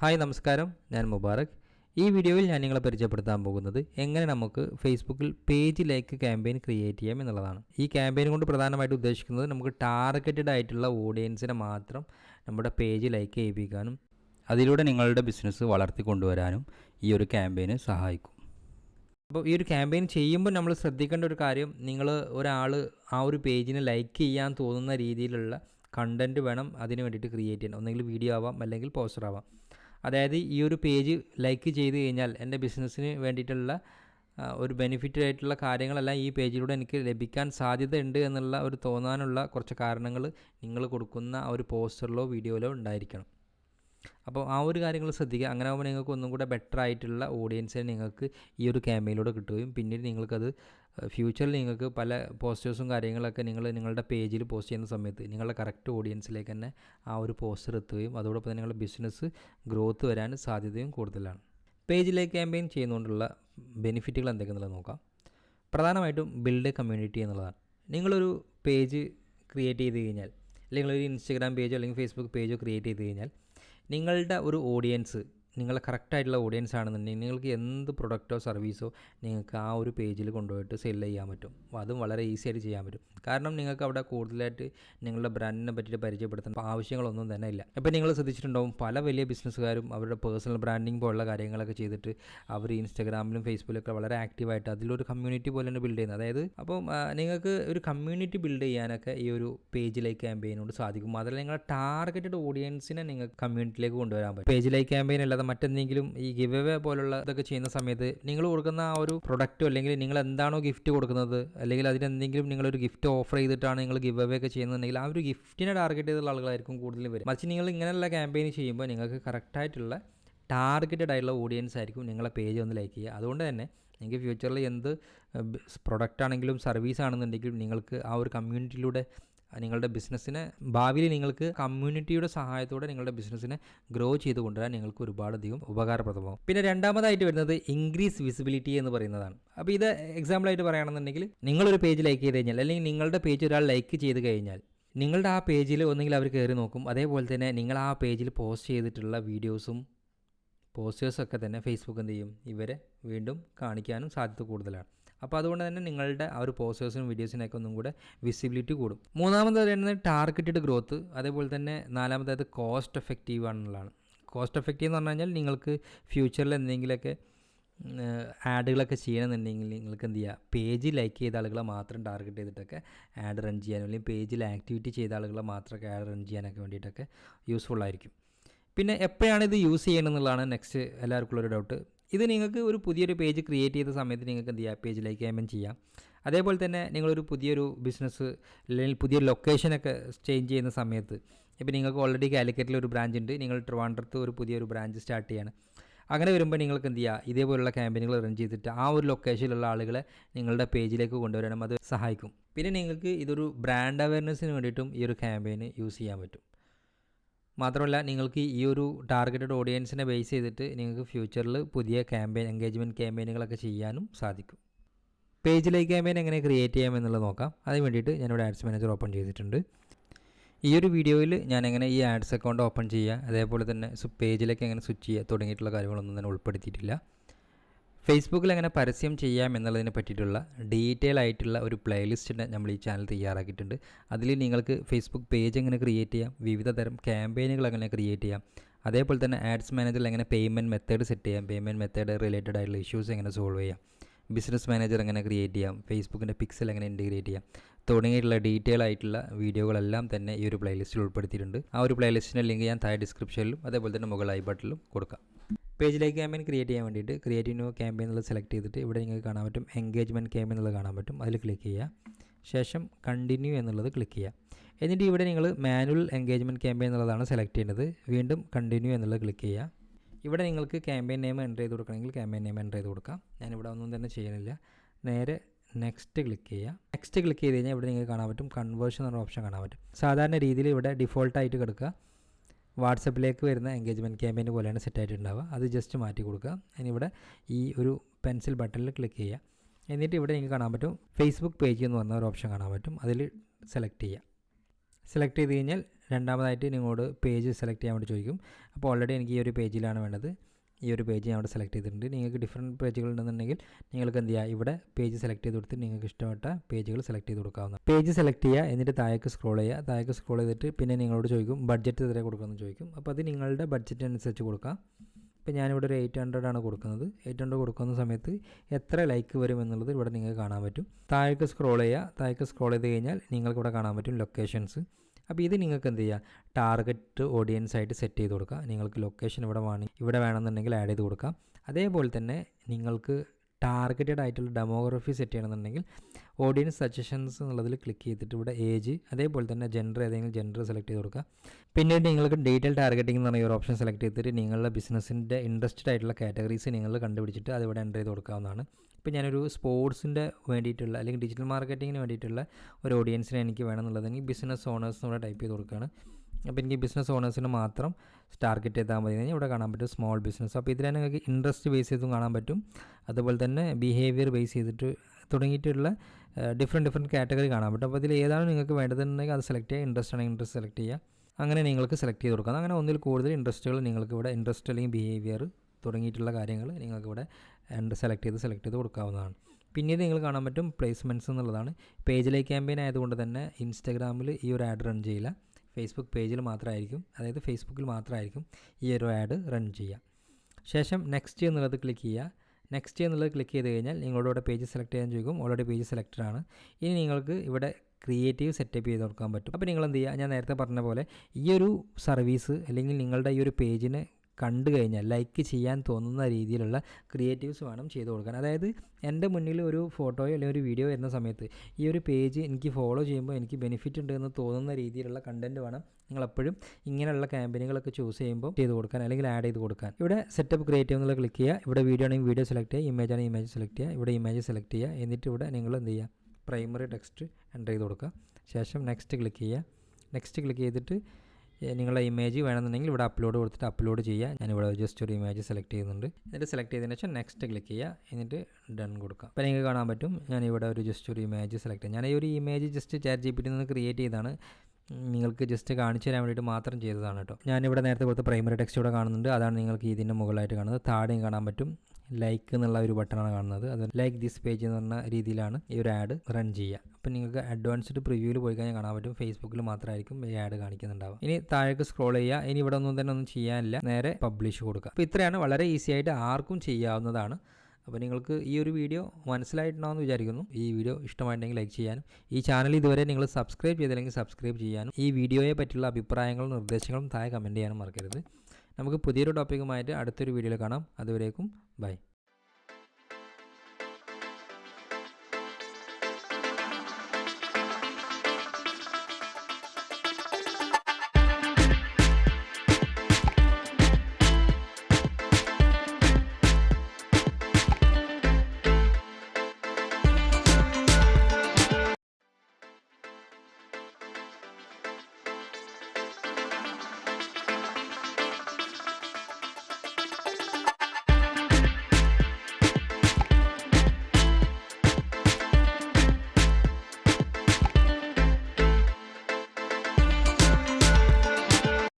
Hi നമസ്കാരം. ഞാൻ മുബാറക്. ഈ വീഡിയോയിൽ ഞാൻ നിങ്ങളെ പരിചയപ്പെടുത്താൻ പോകുന്നത് എങ്ങനെ നമുക്ക് ഫേസ്ബുക്കിൽ പേജ് ലൈക്ക് ക്യാമ്പയിൻ ക്രിയേറ്റ് ചെയ്യാം എന്നുള്ളതാണ്. ഈ ക്യാമ്പയിൻ കൊണ്ട് പ്രധാനമായിട്ട് ഉദ്ദേശിക്കുന്നത് നമുക്ക് ടാർഗറ്റഡ് ആയിട്ടുള്ള ഓഡിയൻസിനെ മാത്രം നമ്മുടെ പേജ് ലൈക്ക് ചെയ്യിപ്പിക്കാനും അതിലൂടെ നിങ്ങളുടെ ബിസിനസ് വളർത്തി കൊണ്ടുവരാനും ഈ ഒരു ക്യാമ്പയിന് സഹായിക്കും. അപ്പോൾ ഈ ഒരു ക്യാമ്പയിൻ ചെയ്യുമ്പോൾ നമ്മൾ ശ്രദ്ധിക്കേണ്ട ഒരു കാര്യം നിങ്ങൾ ഒരാൾ ആ ഒരു പേജിനെ ലൈക്ക് ചെയ്യാൻ തോന്നുന്ന രീതിയിലുള്ള കണ്ടന്റ് വേണം അതിന് വേണ്ടിയിട്ട് ക്രിയേറ്റ് ചെയ്യണം ഒന്നെങ്കിൽ വീഡിയോ ആവാം അല്ലെങ്കിൽ പോസ്റ്റർ ആവാം. അതായത് ഈ ഒരു പേജ് ലൈക്ക് ചെയ്ത് കഴിഞ്ഞാൽ എന്റെ ബിസിനസ്സിന് വേണ്ടിയിട്ടുള്ള ഒരു ബെനിഫിറ്റ് ആയിട്ടുള്ള കാര്യങ്ങളെല്ലാം ഈ പേജിലൂടെ എനിക്ക് ലഭിക്കാൻ സാധ്യതയുണ്ട് എന്നുള്ള ഒരു തോന്നാനുള്ള കുറച്ച് കാരണങ്ങൾ നിങ്ങൾ കൊടുക്കുന്ന ഒരു പോസ്റ്ററിലോ വീഡിയോയിലോ ഉണ്ടായിരിക്കണം. അപ്പോൾ ആ ഒരു കാര്യങ്ങൾ ശ്രദ്ധിക്കുക. അങ്ങനെ ആകുമ്പോൾ നിങ്ങൾക്ക് ഒന്നും കൂടെ ബെറ്റർ ആയിട്ടുള്ള ഓഡിയൻസിനെ നിങ്ങൾക്ക് ഈ ഒരു ക്യാമ്പയിലൂടെ കിട്ടുകയും പിന്നീട് നിങ്ങൾക്കത് ഫ്യൂച്ചറിൽ നിങ്ങൾക്ക് പല പോസ്റ്റേഴ്സും കാര്യങ്ങളൊക്കെ നിങ്ങൾ നിങ്ങളുടെ പേജിൽ പോസ്റ്റ് ചെയ്യുന്ന സമയത്ത് നിങ്ങളുടെ കറക്റ്റ് ഓഡിയൻസിലേക്ക് തന്നെ ആ ഒരു പോസ്റ്റർ എത്തുകയും അതോടൊപ്പം തന്നെ നിങ്ങളുടെ ബിസിനസ് ഗ്രോത്ത് വരാൻ സാധ്യതയും കൂടുതലാണ്. പേജിലെ ക്യാമ്പയിൻ ചെയ്യുന്നതുകൊണ്ടുള്ള ബെനിഫിറ്റുകൾ എന്തൊക്കെയെന്നുള്ളത് നോക്കാം. പ്രധാനമായിട്ടും ബിൽഡ് കമ്മ്യൂണിറ്റി എന്നുള്ളതാണ്. നിങ്ങളൊരു പേജ് ക്രിയേറ്റ് ചെയ്ത് കഴിഞ്ഞാൽ അല്ലെങ്കിൽ ഒരു ഇൻസ്റ്റഗ്രാം പേജോ അല്ലെങ്കിൽ ഫേസ്ബുക്ക് പേജോ ക്രിയേറ്റ് ചെയ്ത് കഴിഞ്ഞാൽ നിങ്ങളുടെ ഒരു ഓഡിയൻസ് നിങ്ങളെ കറക്റ്റായിട്ടുള്ള ഓഡിയൻസ് ആണെന്നുണ്ടെങ്കിൽ നിങ്ങൾക്ക് എന്ത് പ്രൊഡക്റ്റോ സർവീസോ നിങ്ങൾക്ക് ആ ഒരു പേജിൽ കൊണ്ടുപോയിട്ട് സെൽ ചെയ്യാൻ പറ്റും. അതും വളരെ ഈസി ആയിട്ട് ചെയ്യാൻ പറ്റും. കാരണം നിങ്ങൾക്ക് അവിടെ കൂടുതലായിട്ട് നിങ്ങളുടെ ബ്രാൻഡിനെ പറ്റിയിട്ട് പരിചയപ്പെടുത്തേണ്ട ആവശ്യങ്ങളൊന്നും തന്നെ ഇല്ല. അപ്പോൾ നിങ്ങൾ ശ്രദ്ധിച്ചിട്ടുണ്ടാവും പല വലിയ ബിസിനസ്സുകാരും അവരുടെ പേഴ്സണൽ ബ്രാൻഡിങ് പോലുള്ള കാര്യങ്ങളൊക്കെ ചെയ്തിട്ട് അവർ ഇൻസ്റ്റാഗ്രാമിലും ഫേസ്ബുക്കിലൊക്കെ വളരെ ആക്റ്റീവായിട്ട് അതിലൊരു കമ്മ്യൂണിറ്റി പോലെ തന്നെ ബിൽഡ് ചെയ്യുന്നത്. അതായത് അപ്പം നിങ്ങൾക്ക് ഒരു കമ്മ്യൂണിറ്റി ബിൽഡ് ചെയ്യാനൊക്കെ ഈ ഒരു പേജിലേക്ക് ക്യാമ്പയിനോട് സാധിക്കും. അതല്ല നിങ്ങളുടെ ടാർഗറ്റഡ് ഓഡിയൻസിനെ നിങ്ങൾക്ക് കമ്മ്യൂണിറ്റിയിലേക്ക് കൊണ്ടുവരാൻ പറ്റും. പേജിലേക്ക് ക്യാമ്പയിൻ അല്ലാതെ മറ്റെന്തെങ്കിലും ഈ ഗിവ് അവേ പോലുള്ള ഇതൊക്കെ ചെയ്യുന്ന സമയത്ത് നിങ്ങൾ കൊടുക്കുന്ന ആ ഒരു പ്രൊഡക്റ്റോ അല്ലെങ്കിൽ നിങ്ങൾ എന്താണോ ഗിഫ്റ്റ് കൊടുക്കുന്നത് അല്ലെങ്കിൽ അതിനെന്തെങ്കിലും നിങ്ങളൊരു ഗിഫ്റ്റ് ഓഫർ ചെയ്തിട്ടാണ് നിങ്ങൾ ഗിവ് അവേ ഒക്കെ ചെയ്യുന്നുണ്ടെങ്കിൽ ആ ഒരു ഗിഫ്റ്റിനെ ടാർഗറ്റ് ചെയ്തുള്ള ആളുകളായിരിക്കും കൂടുതലും വരും മറിച്ച് നിങ്ങൾ ഇങ്ങനെയുള്ള ക്യാമ്പയിൻ ചെയ്യുമ്പോൾ നിങ്ങൾക്ക് കറക്റ്റായിട്ടുള്ള ടാർഗറ്റഡ് ആയിട്ടുള്ള ഓഡിയൻസ് ആയിരിക്കും നിങ്ങളെ പേജ് ഒന്ന് ലൈക്ക് ചെയ്യുക. അതുകൊണ്ട് തന്നെ നിങ്ങൾക്ക് ഫ്യൂച്ചറിൽ എന്ത് പ്രൊഡക്റ്റ് ആണെങ്കിലും സർവീസ് ആണെന്നുണ്ടെങ്കിലും നിങ്ങൾക്ക് ആ ഒരു കമ്മ്യൂണിറ്റിയിലൂടെ നിങ്ങളുടെ ബിസിനസ്സിനെ ഭാവിയിൽ നിങ്ങൾക്ക് കമ്മ്യൂണിറ്റിയുടെ സഹായത്തോടെ നിങ്ങളുടെ ബിസിനസ്സിനെ ഗ്രോ ചെയ്ത് കൊണ്ടുവരാൻ നിങ്ങൾക്ക് ഒരുപാടധികം ഉപകാരപ്രദമാകും പിന്നെ രണ്ടാമതായിട്ട് വരുന്നത് ഇൻക്രീസ് വിസിബിലിറ്റി എന്ന് പറയുന്നതാണ്. അപ്പോൾ ഇത് എക്സാമ്പിളായിട്ട് പറയുകയാണെന്നുണ്ടെങ്കിൽ നിങ്ങളൊരു പേജ് ലൈക്ക് ചെയ്ത് കഴിഞ്ഞാൽ അല്ലെങ്കിൽ നിങ്ങളുടെ പേജ് ഒരാൾ ലൈക്ക് ചെയ്ത് കഴിഞ്ഞാൽ നിങ്ങളുടെ ആ പേജിൽ ഒന്നെങ്കിൽ അവർ കയറി നോക്കും. അതേപോലെ തന്നെ നിങ്ങൾ ആ പേജിൽ പോസ്റ്റ് ചെയ്തിട്ടുള്ള വീഡിയോസും പോസ്റ്റേഴ്സൊക്കെ തന്നെ ഫേസ്ബുക്ക് എന്ത് ചെയ്യും? ഇവരെ വീണ്ടും കാണിക്കാനും സാധ്യത കൂടുതലാണ്. അപ്പോൾ അതുകൊണ്ട് തന്നെ നിങ്ങളുടെ ആ ഒരു പോസ്റ്റേഴ്സിനും വീഡിയോസിനൊക്കെ ഒന്നും കൂടെ വിസിബിലിറ്റി കൂടും. മൂന്നാമത് പറയുന്നത് ടാർഗറ്റഡ് ഗ്രോത്ത് അതേപോലെ തന്നെ നാലാമതായത് കോസ്റ്റ് എഫക്റ്റീവ് ആണെന്നുള്ളതാണ്. കോസ്റ്റ് എഫക്റ്റീവ് എന്ന് പറഞ്ഞു കഴിഞ്ഞാൽ നിങ്ങൾക്ക് ഫ്യൂച്ചറിൽ എന്തെങ്കിലുമൊക്കെ ആഡുകളൊക്കെ ചെയ്യണമെന്നുണ്ടെങ്കിൽ നിങ്ങൾക്ക് എന്ത് ചെയ്യുക പേജ് ലൈക്ക് ചെയ്ത ആളുകളെ മാത്രം ടാർഗറ്റ് ചെയ്തിട്ടൊക്കെ ആഡ് റൺ ചെയ്യാനും അല്ലെങ്കിൽ പേജിൽ ആക്ടിവിറ്റി ചെയ്ത ആളുകളെ മാത്രമൊക്കെ ആഡ് റൺ ചെയ്യാനൊക്കെ വേണ്ടിയിട്ടൊക്കെ യൂസ്ഫുൾ ആയിരിക്കും. പിന്നെ എപ്പോഴാണ് ഇത് യൂസ് ചെയ്യണമെന്നുള്ളതാണ് നെക്സ്റ്റ് എല്ലാവർക്കും ഉള്ളൊരു ഡൗട്ട് ഇത് നിങ്ങൾക്ക് ഒരു പുതിയൊരു പേജ് ക്രിയേറ്റ് ചെയ്ത സമയത്ത് നിങ്ങൾക്ക് എന്ത് ചെയ്യാം? പേജിലേക്ക് പേയ്മെന്റ് ചെയ്യാം. അതേപോലെ തന്നെ നിങ്ങളൊരു പുതിയൊരു ബിസിനസ് അല്ലെങ്കിൽ പുതിയൊരു ലൊക്കേഷനൊക്കെ ചേഞ്ച് ചെയ്യുന്ന സമയത്ത് ഇപ്പോൾ നിങ്ങൾക്ക് ഓൾറെഡി കാലിക്കറ്റിൽ ഒരു ബ്രാഞ്ച് ഉണ്ട്. നിങ്ങൾ ട്രിവാൻഡ്രത്ത് ഒരു പുതിയൊരു ബ്രാഞ്ച് സ്റ്റാർട്ട് ചെയ്യാണ്. അങ്ങനെ വരുമ്പോൾ നിങ്ങൾക്ക് എന്ത് ചെയ്യുക ഇതേപോലുള്ള ക്യാമ്പയിനുകൾ റൺ ചെയ്തിട്ട് ആ ഒരു ലൊക്കേഷനിലുള്ള ആളുകളെ നിങ്ങളുടെ പേജിലേക്ക് കൊണ്ടുവരാനും അത് സഹായിക്കും. പിന്നെ നിങ്ങൾക്ക് ഇതൊരു ബ്രാൻഡ് അവയർനെസ്സിന് വേണ്ടിയിട്ടും ഈ ഒരു ക്യാമ്പയിന് യൂസ് ചെയ്യാൻ പറ്റും. മാത്രമല്ല നിങ്ങൾക്ക് ഈ ഒരു ടാർഗറ്റഡ് ഓഡിയൻസിനെ ബേസ് ചെയ്തിട്ട് നിങ്ങൾക്ക് ഫ്യൂച്ചറിൽ പുതിയ ക്യാമ്പയിൻ എൻഗേജ്മെന്റ് ക്യാമ്പയിനുകളൊക്കെ ചെയ്യാനും സാധിക്കും. പേജിലേക്ക് ക്യാമ്പയിൻ എങ്ങനെ ക്രിയേറ്റ് ചെയ്യാം എന്നുള്ളത് നോക്കാം. അതിന് വേണ്ടിയിട്ട് ഞാനിവിടെ ആഡ്സ് മാനേജർ ഓപ്പൺ ചെയ്തിട്ടുണ്ട്. ഈ ഒരു വീഡിയോയിൽ ഞാൻ എങ്ങനെ ഈ ആഡ്സ് അക്കൗണ്ട് ഓപ്പൺ ചെയ്യുക അതേപോലെ തന്നെ പേജിലേക്ക് എങ്ങനെ സ്വിച്ച് ചെയ്യുക തുടങ്ങിയിട്ടുള്ള കാര്യങ്ങളൊന്നും തന്നെ ഉൾപ്പെടുത്തിയിട്ടില്ല. ഫേസ്ബുക്കിൽ എങ്ങനെ പരസ്യം ചെയ്യാം എന്നുള്ളതിനെ പറ്റിയിട്ടുള്ള ഡീറ്റെയിൽ ആയിട്ടുള്ള ഒരു പ്ലേലിസ്റ്റ് നമ്മൾ ഈ ചാനൽ തയ്യാറാക്കിയിട്ടുണ്ട്. അതിൽ നിങ്ങൾക്ക് ഫേസ്ബുക്ക് പേജ് എങ്ങനെ ക്രിയേറ്റ് ചെയ്യാം വിവിധ തരം ക്യാമ്പയിനുകൾ എങ്ങനെ ക്രിയേറ്റ് ചെയ്യാം അതേപോലെ തന്നെ ആഡ്സ് മാനേജറിൽ എങ്ങനെ പേയ്മെന്റ് മെത്തേഡ് സെറ്റ് ചെയ്യാം പേയ്മെന്റ് മെത്തേഡ് റിലേറ്റഡ് ആയിട്ടുള്ള ഇഷ്യൂസ് എങ്ങനെ സോൾവ് ചെയ്യാം ബിസിനസ് മാനേജർ എങ്ങനെ ക്രിയേറ്റ് ചെയ്യാം ഫേസ്ബുക്കിന്റെ പിക്സൽ എങ്ങനെ ഇന്റിഗ്രേറ്റ് ചെയ്യാം തുടങ്ങിയിട്ടുള്ള ഡീറ്റെയിൽ ആയിട്ടുള്ള വീഡിയോകളെല്ലാം തന്നെ ഈ ഒരു പ്ലേലിസ്റ്റിൽ ഉൾപ്പെടുത്തിയിട്ടുണ്ട്. ആ ഒരു പ്ലേലിസ്റ്റിന്റെ ലിങ്ക് ഞാൻ താഴെ ഡിസ്ക്രിപ്ഷനിലും അതേപോലെ തന്നെ മുകളിൽ ഐ ബട്ടണിലും കൊടുക്കാം. പേജിലേക്ക് ക്യാമ്പയിൻ ക്രിയേറ്റ് ചെയ്യാൻ വേണ്ടിയിട്ട് ക്രിയേറ്റ് ന്യൂ ക്യാമ്പയിൻ എന്നുള്ളത് സെലക്ട് ചെയ്തിട്ട് ഇവിടെ നിങ്ങൾക്ക് കാണാൻ പറ്റും എൻഗേജ്മെന്റ് ക്യാമ്പയിൻ എന്നുള്ളത് കാണാൻ പറ്റും. അതിൽ ക്ലിക്ക് ചെയ്യുക. ശേഷം കണ്ടിന്യൂ എന്നുള്ളത് ക്ലിക്ക് ചെയ്യുക. എന്നിട്ട് ഇവിടെ നിങ്ങൾ മാനുവൽ എൻഗേജ്മെന്റ് ക്യാമ്പയിൻ എന്നുള്ളതാണ് സെലക്ട് ചെയ്യേണ്ടത്. വീണ്ടും കണ്ടിന്യൂ എന്നുള്ളത് ക്ലിക്ക് ചെയ്യുക. ഇവിടെ നിങ്ങൾക്ക് ക്യാമ്പയിൻ നെയിം എന്റർ ചെയ്ത് കൊടുക്കണമെങ്കിൽ ക്യാമ്പയിൻ നെയിം എന്റർ ചെയ്ത് കൊടുക്കാം. ഞാനിവിടെ ഒന്നും തന്നെ ചെയ്യുന്നില്ല. നേരെ നെക്സ്റ്റ് ക്ലിക്ക് ചെയ്യുക. നെക്സ്റ്റ് ക്ലിക്ക് ചെയ്ത് കഴിഞ്ഞാൽ ഇവിടെ നിങ്ങൾക്ക് കാണാൻ പറ്റും കൺവേർഷൻ എന്ന ഓപ്ഷൻ കാണാൻ പറ്റും. സാധാരണ രീതിയിൽ ഇവിടെ ഡിഫോൾട്ടായിട്ട് കിടക്കുക. വാട്സപ്പിലേക്ക് വരുന്ന എൻഗേജ്മെന്റ് ക്യാമ്പയിൻ പോലെയാണ് സെറ്റ് ആയിട്ടുണ്ടാവുക അത് ജസ്റ്റ് മാറ്റി കൊടുക്കുക. ഇനി ഇവിടെ ഈ ഒരു പെൻസിൽ ബട്ടണിൽ ക്ലിക്ക് ചെയ്യുക. എന്നിട്ട് ഇവിടെ നിങ്ങൾക്ക് കാണാൻ പറ്റും ഫേസ്ബുക്ക് പേജ് എന്ന് പറഞ്ഞ ഒരു ഓപ്ഷൻ കാണാൻ പറ്റും. അതിൽ സെലക്ട് ചെയ്യുക. സെലക്ട് ചെയ്ത് കഴിഞ്ഞാൽ രണ്ടാമതായിട്ട് നിങ്ങളോട് പേജ് സെലക്ട് ചെയ്യാൻ വേണ്ടി ചോദിക്കും. അപ്പോൾ ഓൾറെഡി എനിക്ക് ഈ ഒരു പേജിലാണ് വേണ്ടത്. ഈ ഒരു പേജ് ഞാൻ അവിടെ സെലക്ട് ചെയ്തിട്ടുണ്ട്. നിങ്ങൾക്ക് ഡിഫറെന്റ് പേജുകൾ ഉണ്ടെന്നുണ്ടെങ്കിൽ നിങ്ങൾക്ക് എന്ത് ചെയ്യുക ഇവിടെ പേജ് സെലക്ട് ചെയ്ത് കൊടുത്ത് നിങ്ങൾക്ക് ഇഷ്ടപ്പെട്ട പേജുകൾ സെലക്ട് ചെയ്ത് കൊടുക്കാവുന്ന പേജ് സെലക്ട് ചെയ്യുക എന്നിട്ട് താഴേക്ക് സ്ക്രോൾ ചെയ്യുക. താഴേക്ക് സ്ക്രോൾ ചെയ്തിട്ട് പിന്നെ നിങ്ങളോട് ചോദിക്കും ബഡ്ജറ്റ് എത്ര കൊടുക്കുമെന്ന് ചോദിക്കും. അപ്പോൾ അത് നിങ്ങളുടെ ബഡ്ജറ്റ് അനുസരിച്ച് കൊടുക്കാം. ഇപ്പോൾ ഞാനിവിടെ ഒരു എയ്റ്റ് ഹൺഡ്രഡ് ആണ് കൊടുക്കുന്നത്. എയ്റ്റ് ഹൺഡ്രഡ് കൊടുക്കുന്ന സമയത്ത് എത്ര ലൈക്ക് വരും എന്നുള്ളത് ഇവിടെ നിങ്ങൾക്ക് കാണാൻ പറ്റും. താഴേക്ക് സ്ക്രോൾ ചെയ്യുക. താഴേക്ക് സ്ക്രോൾ ചെയ്ത് കഴിഞ്ഞാൽ നിങ്ങൾക്ക് ഇവിടെ കാണാൻ പറ്റും ലൊക്കേഷൻസ് അപ്പോൾ ഇത് നിങ്ങൾക്ക് എന്ത് ചെയ്യുക ടാർഗറ്റ് ഓഡിയൻസ് ആയിട്ട് സെറ്റ് ചെയ്ത് കൊടുക്കുക നിങ്ങൾക്ക് ലൊക്കേഷൻ ഇവിടെ വേണം ഇവിടെ വേണമെന്നുണ്ടെങ്കിൽ ആഡ് ചെയ്ത് കൊടുക്കാം. അതേപോലെ തന്നെ നിങ്ങൾക്ക് ടാർഗറ്റഡ് ആയിട്ടുള്ള ഡെമോഗ്രഫി സെറ്റ് ചെയ്യണമെന്നുണ്ടെങ്കിൽ ഓഡിയൻസ് സജഷൻസ് എന്നുള്ളതിൽ ക്ലിക്ക് ചെയ്തിട്ട് ഇവിടെ ഏജ് അതേപോലെ തന്നെ ജെൻഡർ ഏതെങ്കിലും ജെൻഡർ സെലക്ട് ചെയ്ത് കൊടുക്കുക പിന്നീട് നിങ്ങൾക്ക് ഡീറ്റെയിൽ ടാർഗറ്റിംഗ് എന്ന് പറഞ്ഞ ഒരു ഓപ്ഷൻ സെലക്ട് ചെയ്തിട്ട് നിങ്ങളുടെ ബിസിനസ്സിന്റെ ഇൻട്രസ്റ്റഡ് ആയിട്ടുള്ള കാറ്റഗറീസ് നിങ്ങൾ കണ്ടുപിടിച്ചിട്ട് അത് ഇവിടെ എന്റർ ചെയ്ത് കൊടുക്കാവുന്നതാണ്. ഇപ്പോൾ ഞാനൊരു സ്പോർട്സിന്റെ വേണ്ടിയിട്ടുള്ള അല്ലെങ്കിൽ ഡിജിറ്റൽ മാർക്കറ്റിങ്ങിന് വേണ്ടിയിട്ടുള്ള ഒരു ഓഡിയൻസിനെ എനിക്ക് വേണം എന്നുള്ളതെങ്കിൽ ബിസിനസ് ഓണേഴ്സ് ഇവിടെ ടൈപ്പ് ചെയ്ത് കൊടുക്കുകയാണ്. അപ്പോൾ എനിക്ക് ബിസിനസ് ഓണേഴ്സിന് മാത്രം ടാർഗറ്റ് ചെയ്താൽ മതി. ഇവിടെ കാണാൻ പറ്റും സ്മോൾ ബിസിനസ്. അപ്പോൾ ഇതിനെ നിങ്ങൾക്ക് ഇൻട്രസ്റ്റ് ബേസ് ചെയ്തും കാണാൻ പറ്റും. അതുപോലെ തന്നെ ബിഹേവിയർ ബേസ് ചെയ്തിട്ട് തുടങ്ങിയിട്ടുള്ള ഡിഫറെന്റ് ഡിഫറെന്റ് കാറ്റഗറി കാണാൻ പറ്റും. അപ്പോൾ ഇതിൽ ഏതാണ് നിങ്ങൾക്ക് വേണ്ടതെന്നുണ്ടെങ്കിൽ അത് സെലക്ട് ചെയ്യുക. ഇൻട്രസ്റ്റ് ആണെങ്കിൽ ഇൻട്രസ്റ്റ് സെലക്ട് ചെയ്യുക. അങ്ങനെ നിങ്ങൾക്ക് സെലക്ട് ചെയ്ത് കൊടുക്കാം. അങ്ങനെ ഒന്നിൽ കൂടുതൽ ഇൻട്രസ്റ്റുകൾ നിങ്ങൾക്ക് ഇവിടെ ഇൻട്രസ്റ്റ് അല്ലെങ്കിൽ ബിഹേവിയർ തുടങ്ങിയിട്ടുള്ള കാര്യങ്ങൾ നിങ്ങൾക്ക് ഇവിടെ സെലക്ട് ചെയ്ത് സെലക്ട് ചെയ്ത് കൊടുക്കാവുന്നതാണ്. പിന്നീട് നിങ്ങൾ കാണാൻ പറ്റും പ്ലേസ്മെന്റ്സ് എന്നുള്ളതാണ്. പേജിലേക്ക് ക്യാമ്പയിൻ ആയതുകൊണ്ട് തന്നെ ഇൻസ്റ്റാഗ്രാമിൽ ഈ ഒരു ആഡ് റൺ ചെയ്യില്ല. ഫേസ്ബുക്ക് പേജിൽ മാത്രമായിരിക്കും. അതായത് ഫേസ്ബുക്കിൽ മാത്രമായിരിക്കും ഈ ഒരു ആഡ് റൺ ചെയ്യുക. ശേഷം നെക്സ്റ്റ് എന്നുള്ളത് ക്ലിക്ക് ചെയ്യുക. നെക്സ്റ്റ് എന്നുള്ളത് ക്ലിക്ക് ചെയ്ത് കഴിഞ്ഞാൽ നിങ്ങളുടെ ഇവിടെ പേജ് സെലക്ട് ചെയ്യാൻ ചോദിക്കും. ഓൾറെഡി പേജ് സെലക്റ്റഡ് ആണ്. ഇനി നിങ്ങൾക്ക് ഇവിടെ ക്രിയേറ്റീവ് സെറ്റപ്പ് ചെയ്ത് കൊടുക്കാൻ പറ്റും. അപ്പോൾ നിങ്ങൾ എന്ത് ചെയ്യുക? ഞാൻ നേരത്തെ പറഞ്ഞ പോലെ ഈ ഒരു സർവീസ് അല്ലെങ്കിൽ നിങ്ങളുടെ ഈ ഒരു പേജിനെ കണ്ടു കഴിഞ്ഞാൽ ലൈക്ക് ചെയ്യാൻ തോന്നുന്ന രീതിയിലുള്ള ക്രിയേറ്റീവ്സ് വേണം ചെയ്തു കൊടുക്കാൻ. അതായത് എന്റെ മുന്നിൽ ഒരു ഫോട്ടോയോ അല്ലെങ്കിൽ ഒരു വീഡിയോ വരുന്ന സമയത്ത് ഈ ഒരു പേജ് എനിക്ക് ഫോളോ ചെയ്യുമ്പോൾ എനിക്ക് ബെനിഫിറ്റ് ഉണ്ട് എന്ന് തോന്നുന്ന രീതിയിലുള്ള കണ്ടന്റ് വേണം നിങ്ങളെപ്പോഴും ഇങ്ങനെയുള്ള ക്യാമ്പയിനുകളൊക്കെ ചൂസ് ചെയ്യുമ്പോൾ ചെയ്ത് കൊടുക്കാൻ അല്ലെങ്കിൽ ആഡ് ചെയ്ത് കൊടുക്കാൻ. ഇവിടെ സെറ്റപ്പ് ക്രിയേറ്റീവ് എന്നുള്ള ക്ലിക്ക് ചെയ്യുക. ഇവിടെ വീഡിയോ ആണെങ്കിൽ വീഡിയോ സെലക്ട് ചെയ്യുക. ഇമേജ് ആണെങ്കിൽ ഇമേജ് സെലക്ട് ചെയ്യുക. ഇവിടെ ഇമേജ് സെലക്ട് ചെയ്യുക. എന്നിട്ട് ഇവിടെ നിങ്ങൾ എന്ത് ചെയ്യുക? പ്രൈമറി ടെക്സ്റ്റ് എന്റർ ചെയ്ത് കൊടുക്കുക. ശേഷം നെക്സ്റ്റ് ക്ലിക്ക് ചെയ്യുക. നെക്സ്റ്റ് ക്ലിക്ക് ചെയ്തിട്ട് നിങ്ങളുടെ ഇമേജ് വേണമെന്നുണ്ടെങ്കിൽ ഇവിടെ അപ്ലോഡ് കൊടുത്തിട്ട് അപ്ലോഡ് ചെയ്യുക. ഞാനിവിടെ ജസ്റ്റ് ഒരു ഇമേജ് സെലക്ട് ചെയ്യുന്നുണ്ട്. എന്നിട്ട് സെലക്ട് ചെയ്തതിന് ശേഷം നെക്സ്റ്റ് ക്ലിക്ക് ചെയ്യുക. എന്നിട്ട് ഡൺ കൊടുക്കുക. അപ്പോൾ നിങ്ങൾക്ക് കാണാൻ പറ്റും. ഞാനിവിടെ ഒരു ജസ്റ്റ് ഒരു ഇമേജ് സെലക്ട് ചെയ്യാം. ഞാൻ ഈ ഒരു image just chat G P T നിന്ന് ക്രിയേറ്റ് ചെയ്താണ് നിങ്ങൾക്ക് ജസ്റ്റ് കാണിച്ചു തരാൻ വേണ്ടിയിട്ട് മാത്രം ചെയ്തതാണ് കേട്ടോ. ഞാനിവിടെ നേരത്തെ കൊടുത്ത പ്രൈമറി ടെക്സ്റ്റ് ഇവിടെ കാണുന്നുണ്ട്. അതാണ് നിങ്ങൾക്ക് ഇതിന്റെ മുകളിലായിട്ട് കാണുന്നത്. താഴെയും കാണാൻ പറ്റും. ലൈക്ക് എന്നുള്ള ഒരു ബട്ടണാണ് കാണുന്നത്. അത് ലൈക്ക് ദിസ് പേജ് എന്ന് പറഞ്ഞ രീതിയിലാണ് ഈ ഒരു ആഡ് റൺ ചെയ്യുക. അപ്പം നിങ്ങൾക്ക് അഡ്വാൻസ്ഡ് പ്രിവ്യൂവിൽ പോയി കഴിഞ്ഞാൽ കാണാൻ പറ്റും. ഫേസ്ബുക്കിൽ മാത്രമായിരിക്കും ഈ ആഡ് കാണിക്കുന്നുണ്ടാവുക. ഇനി താഴേക്ക് സ്ക്രോൾ ചെയ്യുക. ഇനി ഇവിടെ ഒന്നും തന്നെ ഒന്നും ചെയ്യാനില്ല. നേരെ പബ്ലിഷ് കൊടുക്കുക. അപ്പോൾ ഇത്രയാണ്. വളരെ ഈസി ആയിട്ട് ആർക്കും ചെയ്യാവുന്നതാണ്. അപ്പോൾ നിങ്ങൾക്ക് ഈ ഒരു വീഡിയോ മനസ്സിലായിട്ടുണ്ടാവുമെന്ന് വിചാരിക്കുന്നു. ഈ വീഡിയോ ഇഷ്ടമായിട്ടുണ്ടെങ്കിൽ ലൈക്ക് ചെയ്യാനും ഈ ചാനൽ ഇതുവരെ നിങ്ങൾ സബ്സ്ക്രൈബ് ചെയ്തില്ലെങ്കിൽ സബ്സ്ക്രൈബ് ചെയ്യാനും ഈ വീഡിയോയെ പറ്റിയുള്ള അഭിപ്രായങ്ങളും നിർദ്ദേശങ്ങളും താഴെ കമന്റ് ചെയ്യാനും മറക്കരുത്. നമുക്ക് പുതിയൊരു ടോപ്പിക്കുമായിട്ട് അടുത്തൊരു വീഡിയോയിൽ കാണാം. അതുവരേക്കും ബൈ.